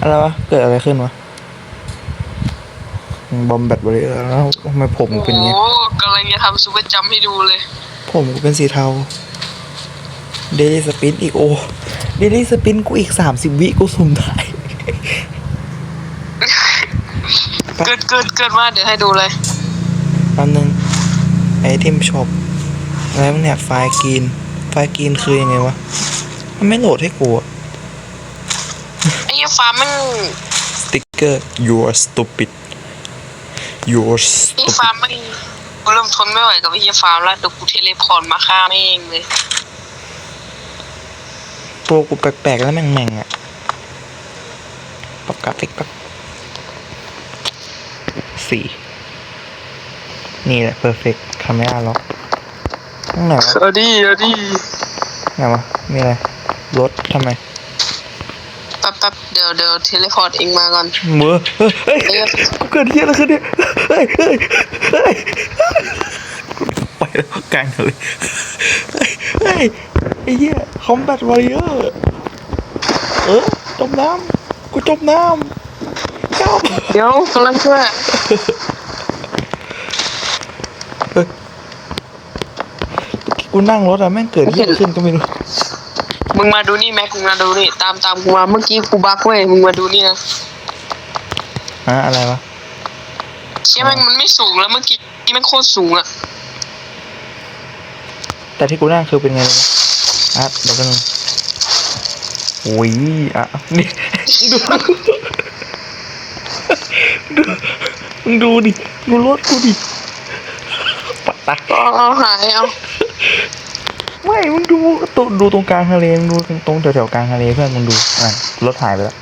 อะไรวะ เกิดอะไรขึ้นวะ บอมแบตบริเออร์แล้วทำไมผมกูเป็นอย่างเงี้ย โอ้กำลังจะทำซูเปอร์จัมป์ให้ดูเลย ผมกูเป็นสีเทา เดลี่สปินอีกโอเดลี่สปินกูอีกสามสิบวิกูสุ่มได้ เกิดเกิดเกิดมาเดี๋ยวให้ดูเลย แป๊บนึงไอเทมช็อปอะไรวะเนี่ยไฟล์กรีน ไฟล์กรีนคือยังไงวะ มันไม่โหลดให้กูอะไอ้เหี้ย ฟ้ามันสติ๊กเกอร์ you're stupid you're ไอ้ stupid ฟ้ามันกูเริ่มทนไม่ไหวกับไอ้เหี้ยฟ้าแล้วเดี๋ยวกูเทเลพอร์ตมาฆ่าแม่งเลยตัวกูแปลกๆแล้วแม่งๆอะปรับกราฟิกแป๊บสี่นี่แหละ perfect camera lock ข้างไหนวะ เอาดิเอาดิไหนวะมีอะไรรถทำไมแป๊บแป๊บเดี๋ยวเดี๋ยวเทเลพอร์ตเองมาก่อนมือเฮ้ยเฮ้ยเอ้ยกูเกิดเฮียอะไรขึ้นเนี่ยเฮ้ยเฮ้ยเฮ้ยไปแล้วกลางเลยเฮ้ยเฮ้ยไอ้เหี้ยคอมแบทวอริเออร์เออจมน้ำกูจมน้ำก้าวเดี๋ยวกำลังช่วยกูนั่งรถอะแม่งเกิดเหี้ยขึ้นก็ไม่รู้ มึงมาดูนี่แม็กมึงมาดูนี่ตามตามกูมาเมื่อกี้กูบักเว้ยมึงมาดูนี่นะฮะอะไรวะเชี่ยแม่งมันไม่สูงแล้วเมื่อกี้นี่มันโคตรสูงอะแต่ที่กูนั่งคือเป็นไงรู้ไหมอะเดี๋ยวกันงโอ้ยอะนี่ดูดูมึงดูดิดูรถกูดิปะตะเอาเอาหายเอา ไม่มึงดูตรงดูตรงกลางทะเลมึงดูตรงแถวๆกลางทะเลเพื่อนมึงดูอะรถหายไปแล้ว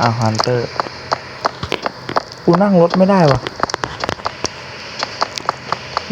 อ้าวฮันเตอร์ กูนั่งรถไม่ได้วะ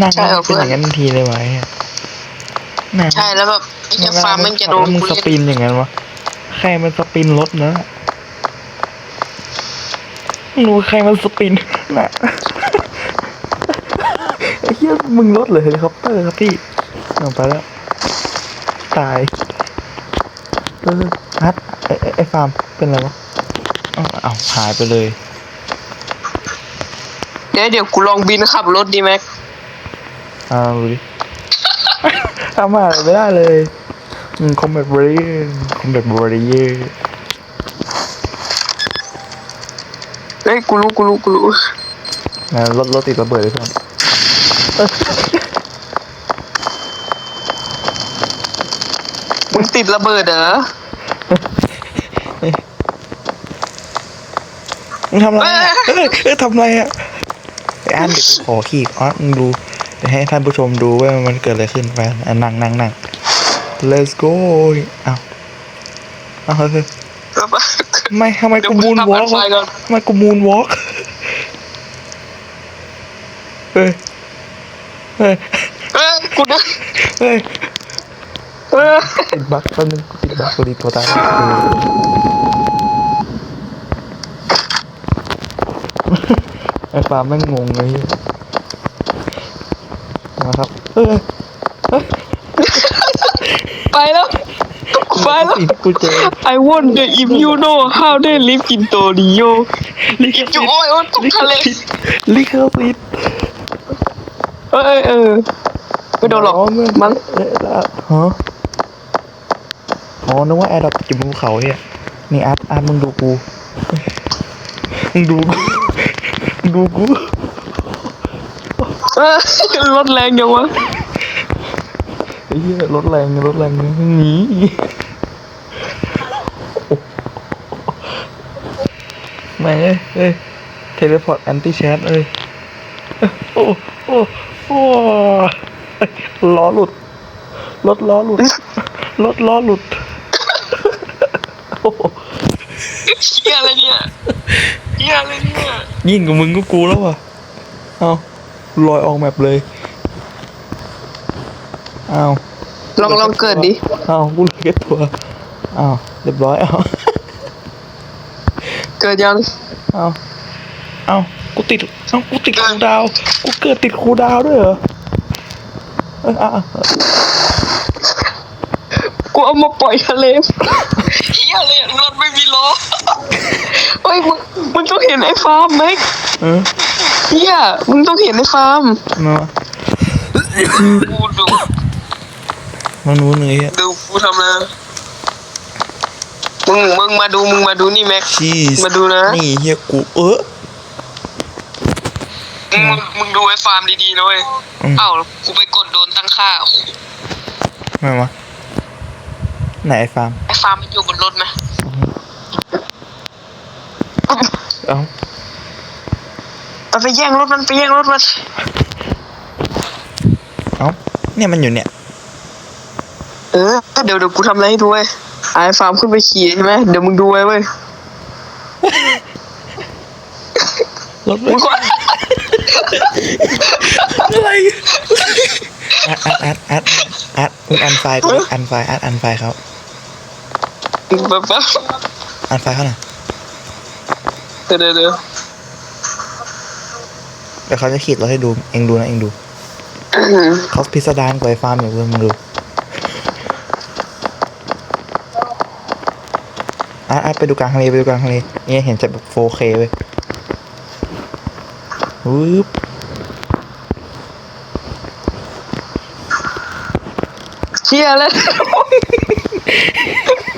นั่งแล้วเป็นอย่างนั้นทันทีเลยวะไอ้เหี้ยนั่งใช่แล้วแบบไอ้เหี้ยฟ้ามันจะโดนแล้วมึงกูสเล่นปินอย่างนั้นวะใครมันสปินรถนะไม่รู้ใครมันสปินน่ะไอ้ เหี้ยมึงรถเหรือเฮลิคอปเตอร์ครับพี่เอาไปแล้ว ตายเออฮัทไอ้ไอ้ไอ้ฟาร์มเป็นอะไรวะอ้าวอ้าวหายไปเลย เดี๋ยวเดี๋ยวกูลองบินขับรถดีแม็กอ้าวดูดิทำอะไรไม่ได้เลยอืมคอมแบทบริเออร์คอมแบทบริเออร์เฮ้ยกูรู้กูรู้กูรู้นะรถรถติดระเบิดเลยเพื่อน มึงติดระเบิดเหรอมึงทำอะไรอะเอ้ยเอ้ยทำอะไรอะไอ้อันเดี๋ยวกูขอขี่อ๋อมึงดูเดี๋ยวให้ท่านผู้ชมดูว่ามันเกิดอะไรขึ้นไปอะนั่งนั่งนั่ง let's go อ้าวอ้าวเฮ้ยไม่ทำไมเดี๋ยวกูกูมูนทำวออัล์นกไฟก่อนทำไมกูมูนวอล์กเฮ้ย เฮ้ยเอ้ยกูนึกเฮ้ยเออติดบั๊กแป๊บนึงกูติดบั๊กกูดีตัวตายไอ้ฟาแม่งงงเลยนะครับเฮ้ยไปแล้วไปแล้วกูเจอ I wonder if you know how they live in Tokyo ลิขสิทธิ์โอ้ยโอ้ยตกทะเลสิทธิ์ลิขสิทธิ์ อ้ยเออไม่โดนหรอกเมื่อมั้งเอ๊ะแล้วฮะอ๋อนึกว่าแอร์ดับจิบบนภูเขาเนี่ย นี่อาร์ตอาร์ตมึงดูกู มึงดูกูมึงดูกูเออรถแรงยังวะไอ้เหี้ยรถแรงรถแรงหนีไม่เอ้ยเอ้ยเทเลพอร์ตแอนตี้แชทเอ้ยโอ้โอ้ โอ้ล้อหลุด รถล้อหลุด รถล้อหลุดโอ้โหเฮียอะไรเนี่ยเฮียอะไรเนี่ย ยิ่งกับมึงก็กูแล้วว่ะ เอาลอยออกแมปเลย เอาลองลองเกิดดิ เอากูเหลือแค่ตัว เอาเรียบร้อย เอา เกิดยัง เอา เอา กูติดเอากูติดคูลดาวน์กูเกิดติดคูลดาวน์ด้วยเหรอเอยอะอะกูเอามาปล่อยทะเลเฮียเลยรถไม่มีล้อเฮ้ยมึงมึงต้องเห็นไอ้ฟาร์มไหมเออเฮียมึงต้องเห็นไอ้ฟาร์มมากูดูมานู้นเลยเฮียดูกูทำนะมึงมึงมาดูมึงมาดูนี่แม็ก ชีสมาดูนะ นี่เฮียกูเออ มึงมึงดูไอ้ฟาร์มดีๆนะเว้ยอืมอ้าวกูไปกดโดนตั้งค่ามาวะไหนไอ้ฟาร์มไอ้ฟาร์มมันอยู่บนรถไหมเอ้าไปไปแย่งรถมันไปแย่งรถมันเอ้าเนี่ยมันอยู่เนี่ยเออเดี๋ยวเดี๋ยวกูทำอะไรให้ดูเว้ยไอ้ฟาร์มขึ้นไปขี่ใช่ไหมเดี๋ยวมึงดูไว้เว้ยรถมึงก็ อะไรอัดอัดอัดอัดอัดมึงอันไฟล์กูอันไฟล์อัดอันไฟล์เขาแบบว่าอันไฟล์เขาหน่อยเดี๋ยวเดี๋ยวเดี๋ยวเดี๋ยวเขาจะขีดเรถให้ดู เองดูนะ เองดูเขาพิสดารกว่าไอ้ฟาร์มอย่างเพื่อนมึงดูอัดอัดไปดูกลางทะเลไปดูกลางทะเลเนี่ยเห็นจะแบบ 4K เว้ยวืบ เชี่ยแล้ว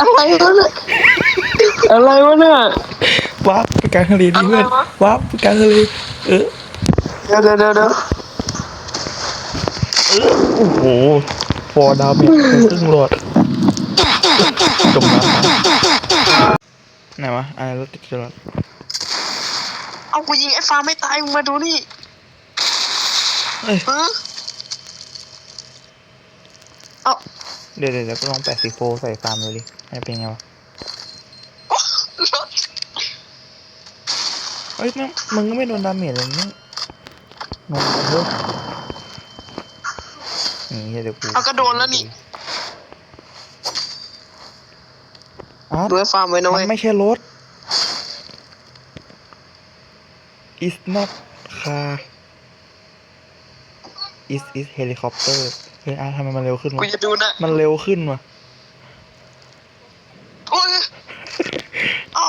อะไรวะเนี่ยอะไรวะเนี่ยวับไปกลางทะเลดิเพื่อนอะไรวะวับไปกลางทะเลเออเดี๋ยวเดี๋ยวเดี๋ยวเดี๋ยวโอ้โหฟอร์ดาวเมจครึ่งหลอดจมน้ำไหนวะอะไรรถติดจรวดเอากูยิงไอ้ฟาร์มไม่ตายมึงมาดูนี่เอ้ยฮะ เอาเดี๋ยวเดี๋ยวเดี๋ยวก็ลองแปะสีโฟใส่ฟาร์มดูดิมันจะเป็นไงวะรถเอ้ยมึงมึงก็ไม่โดนดาเมจเลยมึงงงกันเด้อนี่เดี๋ยวกูเอาก็โดนแล้วนี่อ๋อดูไอ้ฟาร์มไว้นะมัเว้ยนไม่ใช่รถ is not car is is helicopter เฮ้ยอะทำไมมันเร็วขึ้นกูวะจะดูนะมันเร็วขึ้นวะโอ้ยเอา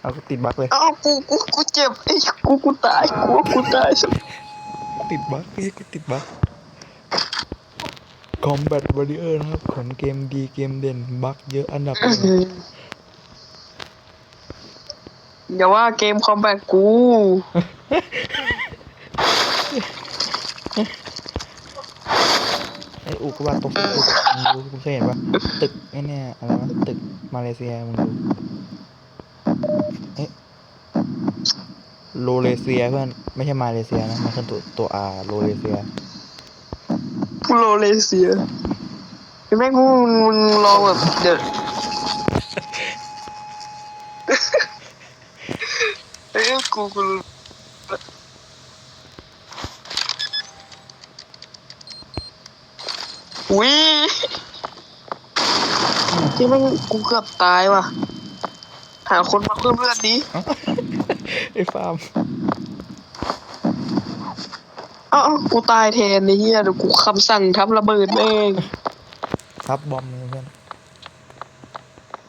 เอากูติดบั๊กเลยเอากูกูกูเจ็บไอ้กูกูตายกูว่ากูตายติดบั๊กไอ้ยกูติดบั๊ก Combat Warrior นะครับของเกมดีเกมเด่นบั๊กเยอะอันดับหนึ่งอย่าว่าเกมคอมแบทกู ไอ้อุกกาบาตตกตึกมึงดูมึงเคยเห็นปะตึกไอ้เนี่ยอะไรวะตึกมาเลเซียมึงดูเอ๊ะโลเลเซียเพื่อนไม่ใช่มาเลเซียนะมันคือตัวตัว R โลเลเซียพูโรเลเซียไอ้แม่งมึงมึงลองแบบเดี๋ยวเอ้ยกูกู อุ้ยที่แม่งกูเกือบตายว่ะ หาคนมาเพิ่มเลือดดิเอ้าไอ้ฟาร์มเอ้าเอ้ากูตายแทนไอ้เหี้ยเดี๋ยวกูคำสั่งทับระเบิดแม่งทับบอมเลยเพื่อน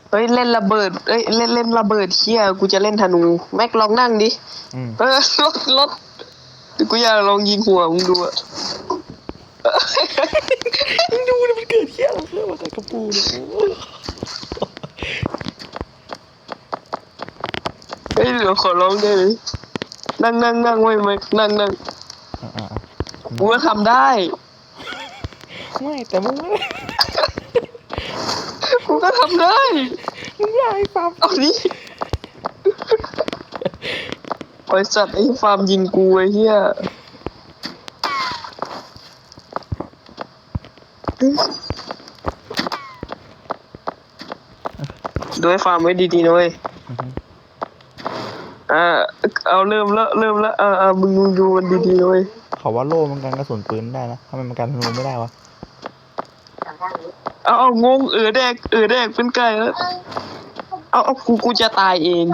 เฮ้ยเล่นระเบิดเอ้ยเล่นเล่นระเบิดเชี่ยกูจะเล่นธนู แม็กลองนั่งดิ อืม เออรถรถเดี๋ยวกูอยากลองยิงหัวมึงดูอะ มึงดูดิมันเกิดเที่ยอะไรขึ้นมาใส่กระปูเนี่ยโอ้เฮ้ยเดี๋ยวขอร้องได้ไหมนั่งนั่งนั่งไว้แม็กนั่งนั่งอะอะอะกูก็ทำได้ไม่แต่มึงไม่กูก็ทำได้ มึงอยากให้ฟาร์มเอาดิบริษัทไอ้ฟาร์มยิงกูไอ้เหี้ย ดูไอ้ฟาร์มไว้ดีๆนะเว้ยอือฮึอ่าเอาเริ่มแล้วเริ่มแล้วอ่าอ่ามึงมึงดูมันดีๆนะเว้ยเขาว่าโล่มันกันกระสุนปืนได้นะทำไมมันกันธนูไม่ได้วะเอาเอางงเออแดกเออแดกเป็นไก่แล้วเอาเอากูกูจะตายเอง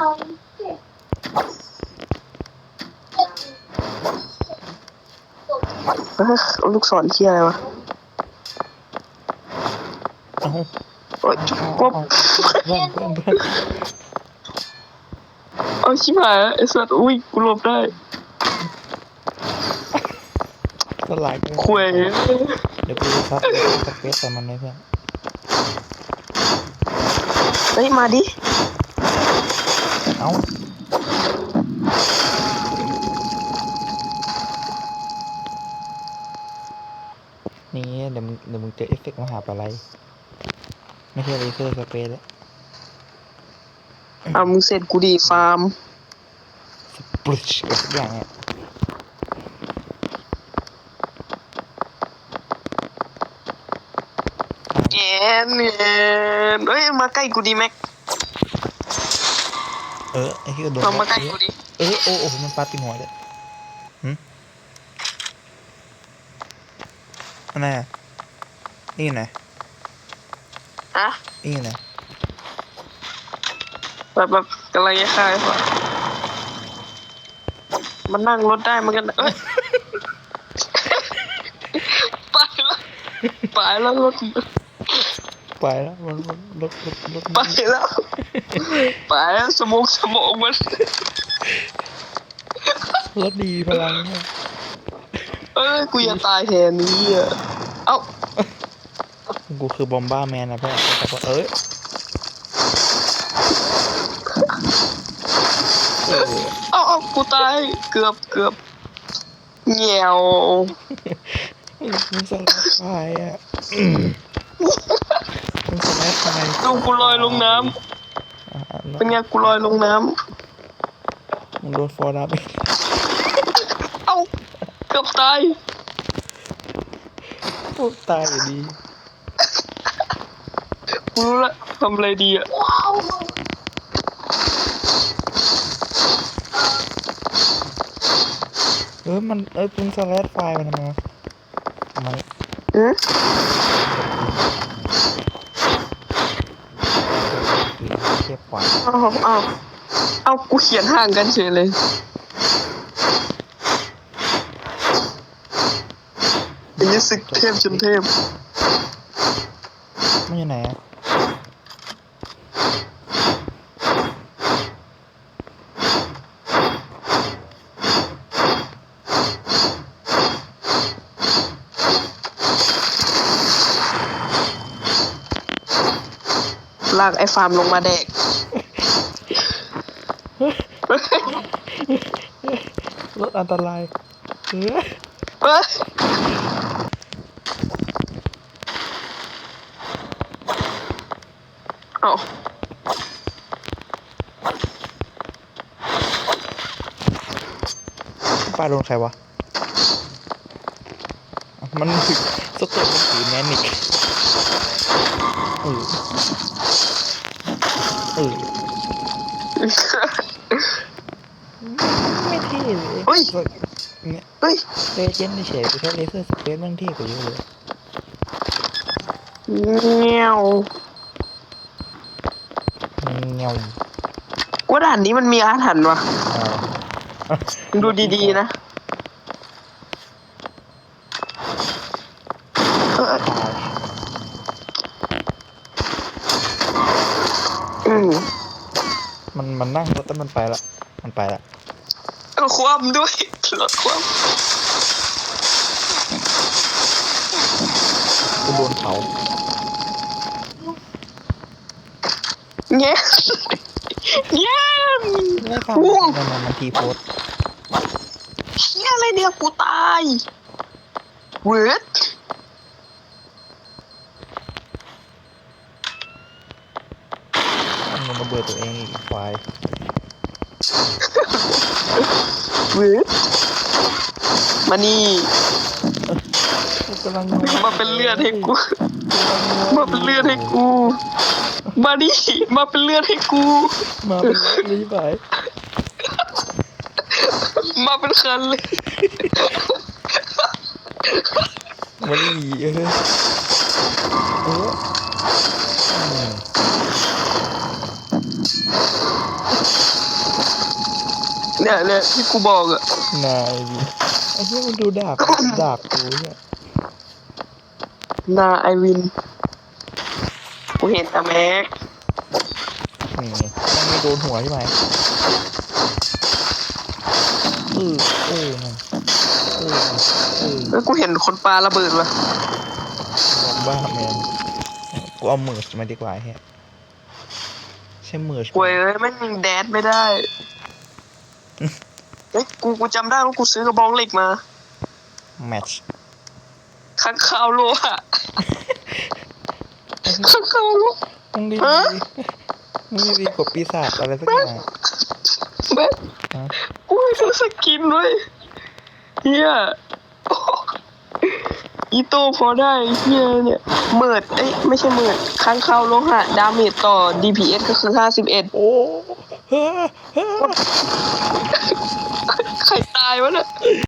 เอ้ยเอาลูกศรเที่ยอะไรวะเอา โอ้ยเอากบเอาเพื่อนเพื่อนเพื่อนเอาชิบหายไอ้สัตว์อุ้ยกูหลบได้สลายกันคุยเดี๋ยวกูจะซัดเดี๋ยวกูสเปซใส่มันเลยเพื่อนเฮ้ยมาดิเอานี่เดี๋ยวมึงเดี๋ยวมึงเจอเอฟเฟกต์มหาปลาไหล ไม่ใช่เลเซอร์สเปซแล้วอะมึงเสร็จกูดีฟาร์มปลุชกับทุกอย่างเนี่ยแอนแอนเฮ้ยมาใกล้กูดีแม็กเออไอ้ที่โดนมามาใกล้กูดิเออโอ้โอ้มันปาติดหัวเลยหืมอันไหนอะนี่ไหน อะนี่ไหนแบบแบบกำลังจะฆ่าไอ้พวกมันนั่งรถได้เหมือนกันนะเอ้ย ไปแล้วไปแล้วรถไปแล้วมันมันรถรถรถไปแล้วไปแล้วสมองสมองมันรถดีพลังเนี่ยเอ้ยกูจะตายแทนนี้อะเอ้า กูคือบอมบ้าแมนนะเพื่อนแต่ว่าเอ้ยเออเอ้าเอ้ากูตาย เกือบเกือบเหี่ยวมึงสลัดไฟอะอืมมึงสลัดไฟดูกูลอยลงน้อะำเป็นไงกูลอยลงน้มึงโดนฟอร์ดับำเอ้าเกือบตายพวกตายอยู่ดี กูรู้ละทำอะไรดีอะเออมันเออมึงสลัดไฟมันทำไมวะมันอืมเทียบกว่าเอ้าเอ้าเอ้ากูเขียนห่างกันเฉยเลยอย่างนี้สึกเทพจนเทพ ไม่ใช่ไหนอะากไอ้ฟาร์มลงมาแดก รถอันตรายเออเอ้ยเอ้าป้าโดนใครวะอะมันถือสเต็ปมันถือแมนิกเออเออ ไม่เท่เลยเฮ้ย เนี่ยเฮ้ยเลเจนด์เฉยๆกูใช้เลเซอร์สเปซมันเท่กว่าเยอะเลยเงี้ยวเงี้ยวว่าด่านนี้มันมีอาถรรพ์วะอ่ามึงดูดีๆนะเอออืม มัน มันนั่งรถแล้วมันไปละ มันไปละเอาคว่ำด้วยรถคว่กูโดนเผาำเงี้ยเงี้ย ไม่ฟังง่วงมันมันมันทีโพสต์เฮียอะไรเนี่ยกูตายเวิร์ดมันระเบิดตัวเองอีกไฟล์เวิร์ดมานี่กำลังมาเป็นเลือดให้กู มาเป็นเลือดให้กู มาดิมาเป็นเลือดให้กู มาเป็นรีบไปมาเป็นคันเลยมาดีเออเอออื เนี่ยเนี่ยที่กูบอกอะนายดิไอ้เหี้ยมันดูดาบ ดาบกูเนี่ยนาไอวิน กูเห็นแต่แม็กนี่ไงมันไม่โดนหัวใช่ไหมเออเออมันเออเออแล้วกูเห็นคนปลาระเบิดว่ะบอมบ้าแมนกูเอาเมิร์ชมาดีกว่าเฮียใช่เมิร์ชกวยเอ้ยไม่ยิงแดดไม่ได้ เอ้ยกูกูจำได้ว่ากูซื้อกระบองเหล็กมา แมทช์ข้างคาวโลหะข้างคาวโลมึงดีฮะมึงดีกว่าปีศาจอะไรสักอย่าง แม่งฮะ กูให้ซื้อสกินด้วยเฮียอีโต้พอได้เฮียเนี่ยเมิดเอ้ยไม่ใช่เมิดข้างคาวโลหะ ดาเมจต่อ DPS ก็คือ 51 โอ้เฮ้อเฮ้อ ใครตายวะเนี่ย